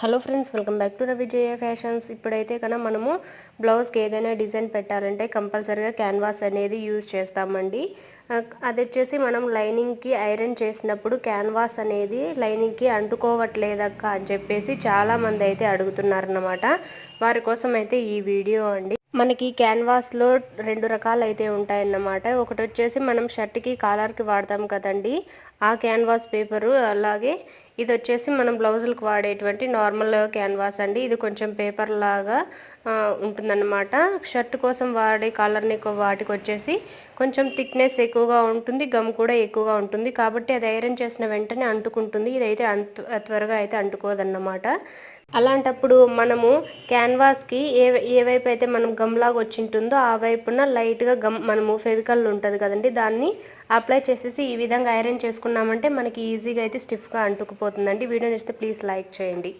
Hello friends welcome back to Ravijaya fashions. ఇప్పుడైతే కన్నా మనము బ్లౌజ్కి ఏదైనా డిజైన్ పెట్టాలంటే కంపల్సరీగా క్యాన్వాస్ అనేది యూజ్ చేస్తామండి. అది వచ్చేసి మనం లైనింగ్కి ఐరన్ చేసినప్పుడు క్యాన్వాస్ అనేది లైనింగ్కి అంటుకోవట్లేదక్క అని చెప్పేసి చాలామంది అయితే అడుగుతున్నారన్నమాట. వారి కోసం అయితే ఈ వీడియో అండి. మనకి క్యాన్వాస్లో రెండు రకాలు అయితే ఉంటాయన్నమాట. ఒకటి వచ్చేసి మనం షర్ట్కి కాలర్కి వాడతాం కదండి. ఆ క్యాన్వాస్ పేపరు అలాగే ఇది వచ్చేసి మనం బ్లౌజులకు వాడేటువంటి నార్మల్ క్యాన్వాస్ అండి. ఇది కొంచెం పేపర్ లాగా ఉంటుందన్నమాట. షర్ట్ కోసం వాడే కాలర్ని వాటికి వచ్చేసి కొంచెం థిక్నెస్ ఎక్కువగా ఉంటుంది గమ్ కూడా ఎక్కువగా ఉంటుంది. కాబట్టి అది ఐరన్ చేసిన వెంటనే అంటుకుంటుంది. ఇదైతే అంత త్వరగా అయితే అంటుకోదన్నమాట. అలాంటప్పుడు మనము క్యాన్వాస్కి ఏ ఏ వైపు అయితే మనం గమ్లాగా వచ్చింటుందో ఆ వైపున లైట్గా గమ్ మనము ఫెవికల్ ఉంటుంది కదండి. దాన్ని అప్లై చేసేసి ఈ విధంగా ఐరన్ చేసుకున్నామంటే మనకి ఈజీగా అయితే స్టిఫ్గా సరిపోతుందండి. వీడియో నచ్చితే ప్లీజ్ లైక్ చేయండి.